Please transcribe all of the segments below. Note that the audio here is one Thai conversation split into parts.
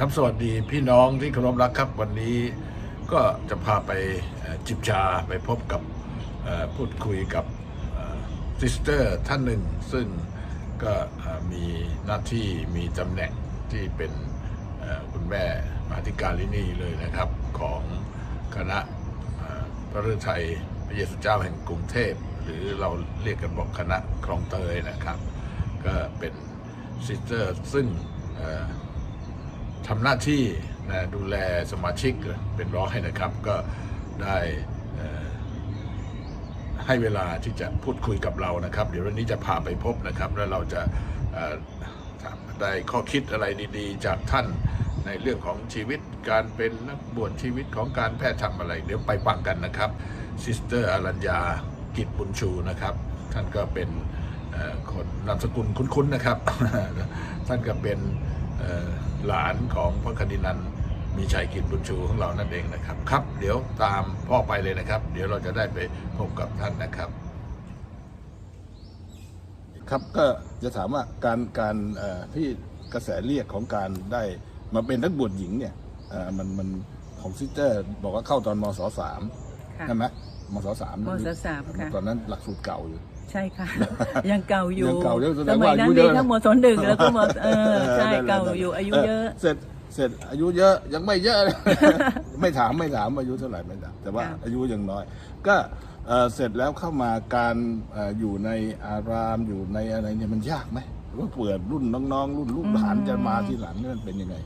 ครับสวัสดีพี่น้องที่เคารพรักครับวันนี้ก็จะพาไปจิบชาไปพบกับพูดคุยกับซิสเตอร์ท่านหนึ่ง ซึ่งก็มีหน้าที่มีตำแหน่งที่เป็นคุณแม่มหาธิการลินีเลยนะครับ ของคณะพระฤทัยพระเยซูเจ้าแห่งกรุงเทพ หรือเราเรียกกันบอกคณะคลองเตยนะครับ ก็เป็นซิสเตอร์ซึ่ง ทำหน้าที่นะดูแลสมาชิกเป็นร้อยนะครับ ก็ได้ให้เวลาที่จะพูดคุยกับเรานะครับ เดี๋ยววันนี้จะพาไปพบนะครับ แล้วเราจะได้ข้อคิดอะไรดีๆ จากท่านในเรื่องของชีวิตการเป็นนักบวชชีวิตของการแพทย์ทำอะไร เดี๋ยวไปฟังกันนะครับซิสเตอร์อรัญญากิจบุญชูนะครับ ท่านก็เป็นคนนามสกุลคุ้นๆนะครับ ท่านก็เป็น หลานของพระคดินันมีชัยกิจบุญชูของเรานั่นเองนะครับครับ เดี๋ยวตามพ่อไปเลยนะครับ เดี๋ยวเราจะได้ไปพบกับท่านนะครับ ครับก็จะถามว่าการการเอ่อที่กระแสเรียกของการได้มาเป็นนักบวชหญิงเนี่ยเอ่อมันมันของซิสเตอร์บอกว่าเข้าตอนมศสามค่ะใช่ไหมมศสามมศสามค่ะตอนนั้นหลักสูตรเก่าอยู่ ใช่ค่ะ ยังเก่าอยู่ยังเก่าอยู่แสดสงมัว่ายอายุนั้นเยมีอะ ทั้งมศหนึ่งแล้วก็มเออใช่นั่นแหละเก่านั่นแหละอยู่อายุเยอะ เสร็จเสร็จอายุเยอะยังไม่เยอะ ไม่ถามไม่ถามอายุเท่าไหร่ไม่ถามแต่ว่าค่ะอายุยังน้อย ก็เอ่อเสร็จแล้วเข้ามาการเอ่ออยู่ในอารามอยู่ในอะไรเนี่ยมันยากไหมหรือว่าเปิดรุ่นน้องๆ รุ่นลูกหลานจะมาทีหลังเนี่ยมันเป็นยังไง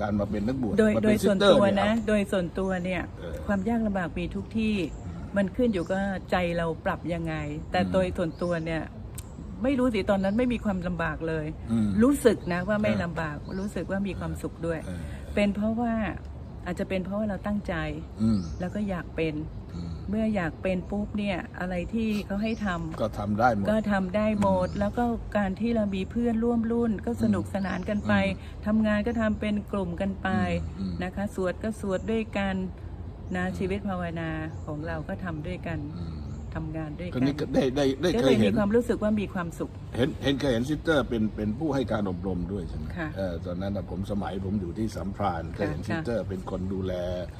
การมาเป็นนักบวชโดยมาโดเป็ยส่วนซิสเตอร์ตัวเยนะ ครับ โดยส่วนตัวเนี่ย เออความยากลำบากมีทุกที่ มันขึ้นอยู่ก็ใจเราปรับยังไง แต่อืมโดยส่วนตัวเนี่ย ไม่รู้สิตอนนั้นไม่มีความลำบากเลย อืม รู้สึกนะว่าไม่เออลำบาก รู้สึกว่ามีความสุขด้วย เออเป็นเพราะว่าอาจจะเป็นเพราะว่าเราตั้งใจอืมแล้วก็อยากเป็น อืมเมื่ออยากเป็นปุ๊บเนี่ยอะไรที่เขาให้ทำก็ทำได้หมด ก็ทำได้หมด แล้วก็การที่เรามีเพื่อนร่วมรุ่น ก็สนุกสนานกันไปอืทำงานก็ทำเป็นกลุ่มกันไปอืมนะคะ สวดก็สวดด้วยกัน นะชีวิตภาวนาของเราก็ทำด้วยกันอืมทำงานด้วยคกันนี้ก็ได้ได้ได้ก็เคเลยยเห็มีนความรู้สึกว่ามีความสุข เห็นเห็นเคยเห็นซิสเตอร์เป็นเป็นผู้ให้การอบรมด้วยใช่ไหมค่ะเออตอนนั้นน่ะผมสมัยผมอยู่ที่สัมพรานเคยเห็นค่ะซิสเตอร์เป็นคนดูแล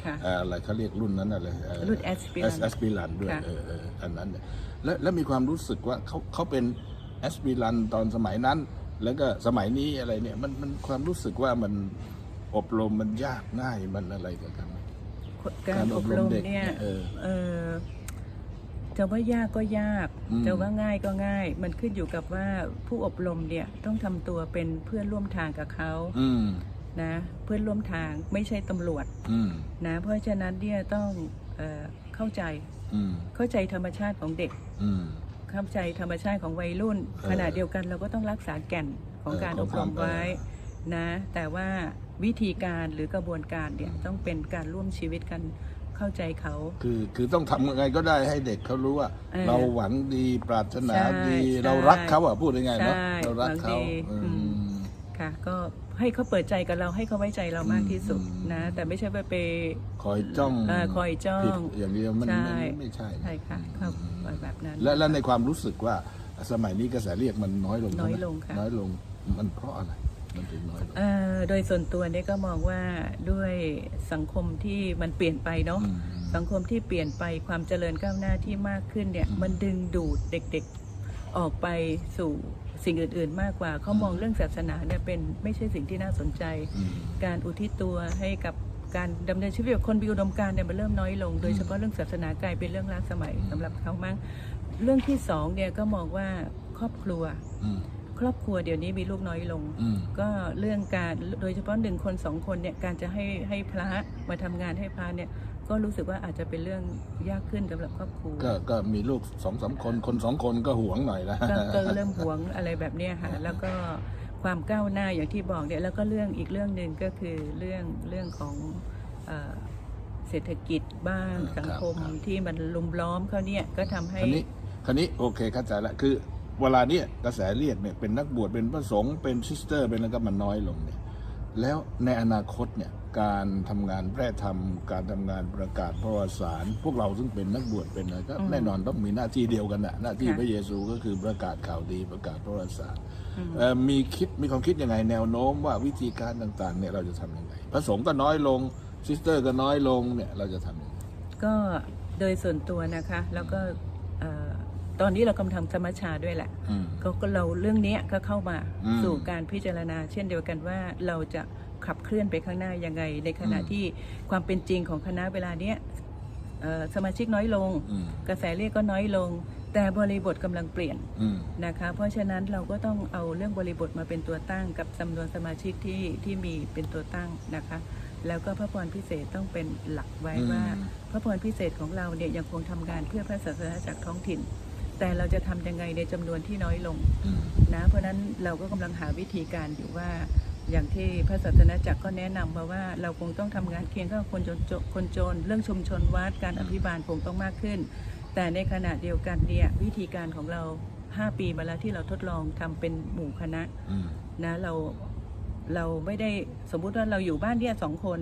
ค่ะเอ่ออะไรเขาเรียกรุ่นนั้นอะไรเอ่อรุ่น Aspirant แอสปิรันด้วยค่ะเออเอออันนั้นเนี่ยแล้วแล้วมีความรู้สึกว่าเขาเขาเป็นแอสปิรันตอนสมัยนั้น แล้วก็สมัยนี้อะไรเนี่ยมันมันความรู้สึกว่ามันอบรมมันยากง่ายมันอะไรกันครับ การอบรมเนี่ยเออเออจะว่ายากก็ยากอืมจะว่าง่ายก็ง่าย มันขึ้นอยู่กับว่าผู้อบรมเนี่ยต้องทำตัวเป็นเพื่อนร่วมทางกับเขาอืมนะเพื่อนร่วมทางไม่ใช่ตำรวจอืมนะเพราะฉะนั้นเนี่ยต้องเออเข้าใจอืมเข้าใจธรรมชาติของเด็กอืมเข้าใจธรรมชาติของวัยรุ่นเออขณะเดียวกันเราก็ต้องรักษาแก่นของเออการขอองบรมความไว้เอนะ แต่ว่า วิธีการหรือกระบวนการเนี่ยต้องเป็นการร่วมชีวิตกันเข้าใจเขา คือคือต้องทำยังไงก็ได้ให้เด็กเขารู้ว่า เออเราหวังดีปรารถนาใช่ดีใช่เรารักเขาอะพูดง่ายๆเนาะใช่เรารักเขาหวังดีอือืม ค่ะ ก็ให้เขาเปิดใจกับเราให้เขาไว้ใจเรามากที่สุดอืม นะ แต่ไม่ใช่ว่าไป คอยจ้องเออคอยจ้องผิดอย่างเดียวมันใช่มันไม่ใช่ใช่ค่ะครับแบบนั้น และและในความรู้สึกว่าสมัยนี้กระแสเรียกมันน้อยลงน้อยใช่ไหมลงค่ะ น้อยลงมันเพราะอะไร มันถึงน้อยลงเอ่อโดยส่วนตัวเนี่ยก็มองว่าด้วยสังคมที่มันเปลี่ยนไปเนาะอืมสังคมที่เปลี่ยนไปความเจริญก้าวหน้าที่มากขึ้นเนี่ย อืม มันดึงดูดเด็กๆออกไปสู่สิ่งอื่นๆ มากกว่าเขามองเรื่องศาสนาเนี่ยเป็นไม่ใช่สิ่งที่น่าสนใจ อืม การอุทิศตัวให้กับการดำเนินชีวิตแบบคนมีอุดมการณ์เนี่ยมันเริ่มน้อยลง โดยเฉพาะเรื่องศาสนากลายเป็นเรื่องล้าสมัยอืมสำหรับเขามั้งเรื่องที่สองเนี่ยก็มองว่าครอบครัว อืม ครอบครัวเดี๋ยวนี้มีลูกน้อยลง อืม ก็เรื่องการโดยเฉพาะหนึ่งคนสองคนเนี่ยการจะให้ให้พระมาทำงานให้พระเนี่ยก็รู้สึกว่าอาจจะเป็นเรื่องยากขึ้นสำหรับครอบครัว ก็ก็มีลูกสองสามคนคนสองคนก็หวงหน่อยนะ ก็ก็เริ่มหวงอะไรแบบเนี้ยค่ะ แล้วก็ความก้าวหน้าอย่างที่บอกเนี่ยแล้วก็เรื่องอีกเรื่องหนึ่งก็คือเรื่องเรื่องของเอ่อเศรษฐกิจบ้างครับสังคมครับ ที่มันลุมล้อมเขาเนี่ยก็ทำให้ คันนี้คันนี้โอเคเข้าใจละคือ เวลาเนี้ยกระแสเรียกเนี่ยเป็นนักบวชเป็นพระสงฆ์เป็นซิสเตอร์เป็นแล้วก็มันน้อยลงเนี่ยแล้วในอนาคตเนี่ยการทำงานแพร่ธรรมการทำงานประกาศพระวสารพวกเราซึ่งเป็นนักบวชเป็นอะไรก็อืมแน่นอนต้องมีหน้าที่เดียวกันนะหน้าที่ค่ะพระเยซูก็คือประกาศข่าวดีประกาศพระวสารอืมเอ่อมีคิดมีความคิดยังไงแนวโน้มว่าวิธีการต่างๆเนี่ยเราจะทำยังไงพระสงฆ์ก็น้อยลงซิสเตอร์ก็น้อยลงเนี่ยเราจะทำยังไงก็โดยส่วนตัวนะคะแล้วก็เอ่อ ตอนนี้เรากำลังทำสมัชชาด้วยแหละ อืม ก็ก็เราเรื่องเนี้ยก็เข้ามาอืมสู่การพิจารณา เช่นเดียวกันว่าเราจะขับเคลื่อนไปข้างหน้ายังไง ในขณะอืม ที่ความเป็นจริงของคณะเวลาเนี้ยเอ่อสมาชิกน้อยลง อืมกระแสเรียกก็น้อยลง แต่บริบทกำลังเปลี่ยนอืม นะคะ เพราะฉะนั้นเราก็ต้องเอาเรื่องบริบทมาเป็นตัวตั้งกับจำนวนสมาชิกที่ที่มีเป็นตัวตั้งนะคะ แล้วก็พระพรพิเศษต้องเป็นหลักไว้อืม ว่า พระพรพิเศษของเราเนี่ยยังคงทำงานเพื่อพระศาสนาจากรท้องถิ่น แต่เราจะทำยังไงในจำนวนที่น้อยลงอืมนะเพราะฉะนั้นเราก็กำลังหาวิธีการอยู่ว่า อย่างที่พระศาสนาจักรก็แนะนำมาว่าเราคงต้องทำงานเคียงข้างคนจนคนจน เรื่องชุมชนวัดการอภิบาลคงต้องมากขึ้น แต่ในขณะเดียวกันเนี่ยวิธีการของเรา 5 ปีมาแล้วที่เราทดลองทำเป็นหมู่คณะอืมนะเราเราไม่ได้สมมุติว่าเราอยู่บ้านเนี่ยสองคน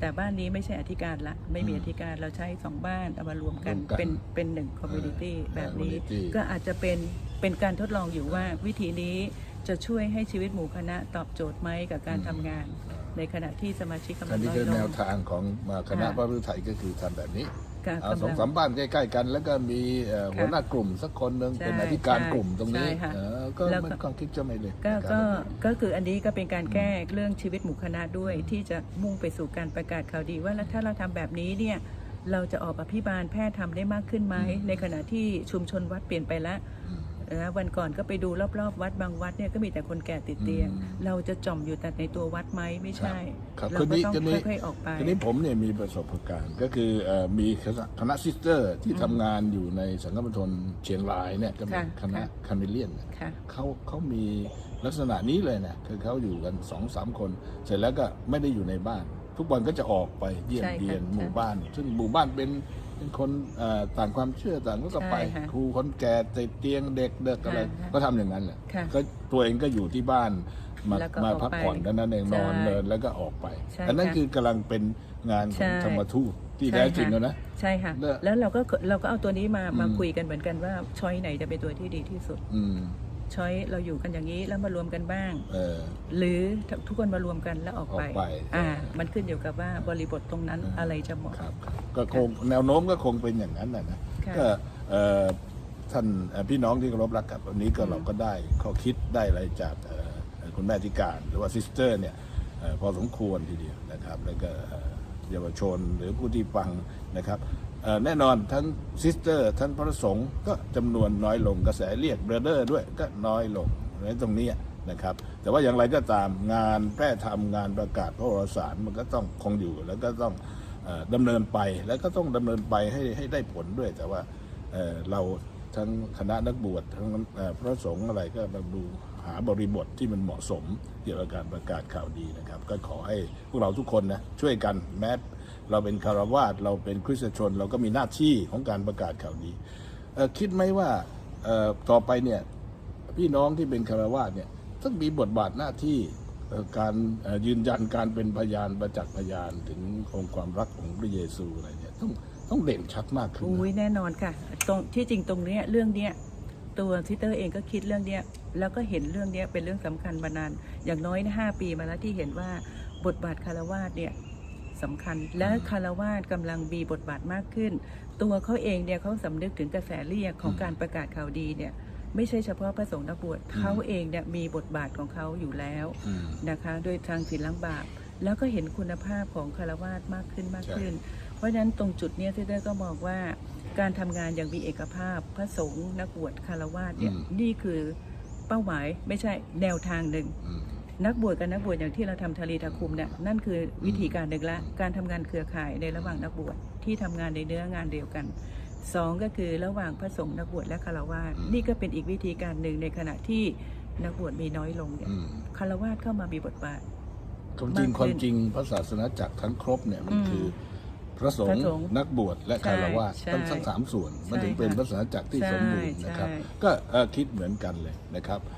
แต่บ้านนี้ไม่ใช่อธิการละ ไม่มีอืมอธิการเราใช้สองบ้านเอามารวมกันรวมกันเป็นเป็นหนึ่งคอมมูนิตี้อ่าแบบนี้ community ก็อาจจะเป็นเป็นการทดลองอยู่ว่าวิธีนี้จะช่วยให้ชีวิตหมู่คณะตอบโจทย์ไหมกับการทำงาน ในขณะที่สมาชิกกำอัลันงนี้น้อคืยอลแนงวทางของมาคณะค่ะ พระฤทัยก็คือทำแบบนี้ก็เอาสองกำลังสามบ้านใกล้ๆกัน แล้วก็มีเอ่อค่ะหัวหน้ากลุ่มสักคนหนึ่งใช่เป็นอธิการใช่กลุ่มตรงนี้ใช่ค่ะเออก็แล้วก็ มันความคิดจะไม่เลยก็ารก็แบบนี้ก็คืออันนี้ก็เป็นการแก้เรื่องชีวิตหมู่คณะด้วย ที่จะมุ่งไปสู่การประกาศข่าวดีว่าแล้วถ้าเราทำแบบนี้เนี่ยเราจะออกอภิบาลแพทย์ทำได้มากขึ้นไหมอืมในขณะที่ชุมชนวัดเปลี่ยนไปแล้วอืม นะวันก่อนก็ไปดูรอบๆ วัดบางวัดเนี่ยก็มีแต่คนแก่ติดเตียงอืมเราจะจ่อมอยู่แต่ในตัววัดไหมไม่ใช่ครับเราคนก็นี้ต้องคนนี้ค่อยๆออกไปทีนี้ผมเนี่ยมีประสบการณ์ ก็คือเอ่อมีคณะซิสเตอร์ที่อืมทำงานอยู่ในสังฆมณฑลเชียงรายเนี่ยก็มีค่ะคณะค่ะคาเมเลียนเนี่ยค่ะเขาเขามีลักษณะนี้เลยนะคือเขาอยู่กันสองสามคน เสร็จแล้วก็ไม่ได้อยู่ในบ้าน ทุกวันก็จะออกไปเยี่ยมใช่ค่ะเยียนใช่หมู่บ้าน ซึ่งหมู่บ้านเป็นเป็น คนเอ่อต่างความเชื่อต่างก็ไป ใช่ค่ะครูคนแก่ติดเตียงเด็กเด็กอะไร ค่ะก็ทำอย่างนั้นแหละค่ะก็ตัวเองก็อยู่ที่บ้านมาแล้วก็มาออกพักไปผ่อนกันนั่นเองนอนใช่เดินแล้วก็ออกไปใช่อันนั้นค่ะคือกำลังเป็นงานของใช่ธรรมทูตที่ใช่แท้จริงค่ะ แล้วนะ ใช่ค่ะ แล้วแล้วเราก็เราก็เอาตัวนี้มามาอืม คุยกันเหมือนกันว่าช้อยไหนจะเป็นตัวที่ดีที่สุด อืม ช้อยเราอยู่กันอย่างนี้แล้วมารวมกันบ้าง เออ หรือทุกคนมารวมกันแล้วออกไปออกไป อ่า มันขึ้นอยู่กับว่าบริบทตรงนั้นอืมอะไรจะเหมาะ ครับครับก็คงแนวโน้มก็คงเป็นอย่างนั้นนะนะค่ะก็เอ่อท่านเอ่อพี่น้องที่เคารพรักกับวันนี้ก็อืมเราก็ได้ข้อคิดได้อะไรจากเอ่อเอ่อคุณแม่ธิการหรือว่าซิสเตอร์เนี่ยเอ่อพอสมควรทีเดียวนะครับ แล้วก็เอ่อเยาวชนหรือผู้ที่ฟังนะครับเอ่อ แน่นอนทั้งซิสเตอร์ทั้งพระสงฆ์ก็จำนวนน้อยลงกระแสเรียกเบรเดอร์ด้วยก็น้อยลงในตรงนี้นะครับ แต่ว่าอย่างไรก็ตามงานแพร่ธรรมงานประกาศพระวรสารมันก็ต้องคงอยู่แล้วก็ต้องอ่อดำเนินไปแล้วก็ต้องดำเนินไปให้ให้ได้ผลด้วย แต่ว่าเราทั้งคณะนักบวชทั้งพระสงฆ์อะไรก็มาดูหาบริบทที่มันเหมาะสมเกี่ยวกับการประกาศข่าวดีนะครับ ก็ขอให้พวกเราทุกคนนะช่วยกันแม้ เราเป็นคารวาสเราเป็นคริสตชน เราก็มีหน้าที่ของการประกาศข่าวดีเอ่อคิดไหมว่าต่อไปเนี่ยพี่น้องที่เป็นคารวาสเนี่ยต้องมีบทบาทหน้าที่การยืนยันการเป็นพยานประจักษ์พยานถึงองค์ความรักของพระเยซูอะไรเนี่ยต้องต้องเด่นชัดมากขึ้นอุ้ยนะแน่นอนค่ะตรงที่จริงตรงเนี้ยเรื่องเนี้ยตัวซิเตอร์เองก็คิดเรื่องเนี้ยแล้วก็เห็นเรื่องเนี้ยเป็นเรื่องสำคัญมานาน อย่างน้อยห้าปีมาแล้วที่เห็นว่าบทบาทคารวาสเนี่ย สำคัญ และคารวาสกำลังมีบทบาทมากขึ้น ตัวเขาเองเนี่ยเขาสำนึกถึงกระแสเรียกของการประกาศข่าวดีเนี่ยไม่ใช่เฉพาะพระสงฆ์นักบวชเขาเองเนี่ยมีบทบาทของเขาอยู่แล้วอืมนะคะโดยทางศีลล้างบาปแล้วก็เห็นคุณภาพของคารวาสมากขึ้นมากใช่ขึ้น เพราะฉะนั้นตรงจุดเนี้ยที่เดอร์ก็มองว่าการทำงานอย่างมีเอกภาพพระสงฆ์นักบวชคารวาสเนี่ยนี่คือเป้าหมายไม่ใช่แนวทางหนึ่งอืม นักบวชกับนักบวชอย่างที่เราทำทารีทาคุมเนี่ยนั่นคือวิธีการหนึ่งละการทำงานเครือข่ายในระหว่างนักบวชที่ทำงานในเนื้องานเดียวกันสองก็คือระหว่างพระสงฆ์นักบวชและคารวาสนี่ก็เป็นอีกวิธีการหนึ่งในขณะที่นักบวชมีน้อยลงเนี่ยอืมคารวาสเข้ามามีบทบาทความจริงมากขึ้นความจริงพระศาสนาจักรทั้งครบเนี่ยมันอืมคือพระสงพฆ์ระสงฆ์นักบวชและคารวะใช่ทั้งทั้งสามส่วนมันถึงใช่เป็นค่ะพระศาสนาจักรที่ใช่สมบูรณ์นะครับใช่ก็เอ่อคิดเหมือนกันเลยนะครับเอ่อ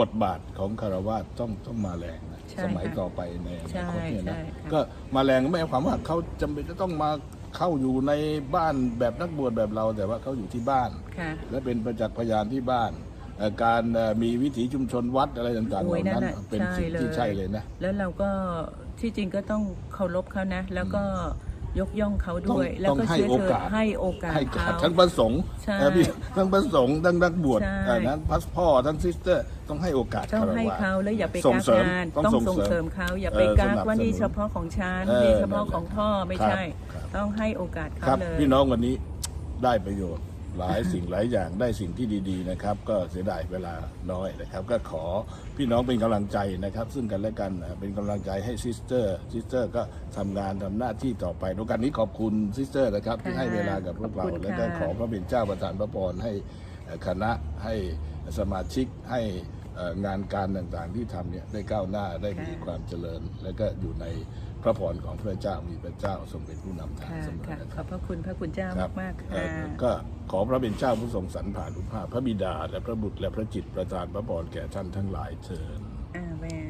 บทบาทของคารวาสต้องต้องมาแรงนะใช่สมัยค่ะต่อไปในอนาคตเนี่ยใช่นะใช่ค่ะ ก็มาแรงไม่หมายความว่าเขาจำเป็นจะต้องมาเข้าอยู่ในบ้านแบบนักบวชแบบเรา แต่ว่าเขาอยู่ที่บ้าน ค่ะ และเป็นประจักษ์พยานที่บ้านเอ่อการเอ่อมีวิถีชุมชนวัดอะไรต่างๆเหโอ้ยล่านั้นนั่นน่ะเป็นสิ่งที่ใช่ใช่เลยเลยนะ แล้วเราก็ที่จริงก็ต้องเคารพเขานะ แล้วก็ ยกย่องเขาต้องด้วยแล้วต้องก็ให้เชื้อโอเชิญกาส ให้โอกาสให้กาเขา รทั้งพระสงฆ์ใช่เอ่อพี่ทั้งพระสงฆ์ทั้งนักบวชใช่ เอ่อนั้นพระพ่อทั้งซิสเตอร์ต้องให้โอกาสต้องคารให้วะ เขาแล้วอย่าไปส่งกักเสริมงานต้องต้องส่งส่งเสเสริริมมเขาอย่าเออไปกักสนับว่านี่สนุนเฉพาะของฉันเออนี่เฉพาะนั่นแหละของพ่อไม่ครับใช่ครับ ต้องให้โอกาสคเขารับ เลย พี่น้องวันนี้ได้ประโยชน์ หลายสิ่งหลายอย่างได้สิ่งที่ดีๆนะครับ ก็เสียดายเวลาน้อยนะครับ ก็ขอพี่น้องเป็นกำลังใจนะครับ ซึ่งกันและกันนะเป็นกำลังใจให้ซิสเตอร์ซิสเตอร์ก็ทำงานทำหน้าที่ต่อไปโอกาสนี้ขอบคุณซิสเตอร์นะครับที่ให้เวลากับพวกเราขอบคุณแล้วก็ค่ะขอพระเป็นเจ้าประทานพระพรให้เอ่อคณะให้สมาชิกให้เอ่องานการต่างๆที่ทำเนี่ยได้ก้าวหน้าได้มีความเจริญ และก็อยู่ใน พระพรของพระเจ้ามีพระเจ้าทรงเป็นผู้นำทางค่ะเสมอค่ะ นะขคอรับ บพระคุณพระคุณเจ้าครับมากๆเอ่ค่ะ อก็ขอพระเป็นเจ้าผู้ทรงสรรผ่านทุกภาพ พระบิดาและพระบุตรและพระจิตรประทานพระพรแก่ท่านทั้งหลายเชิญอาเมน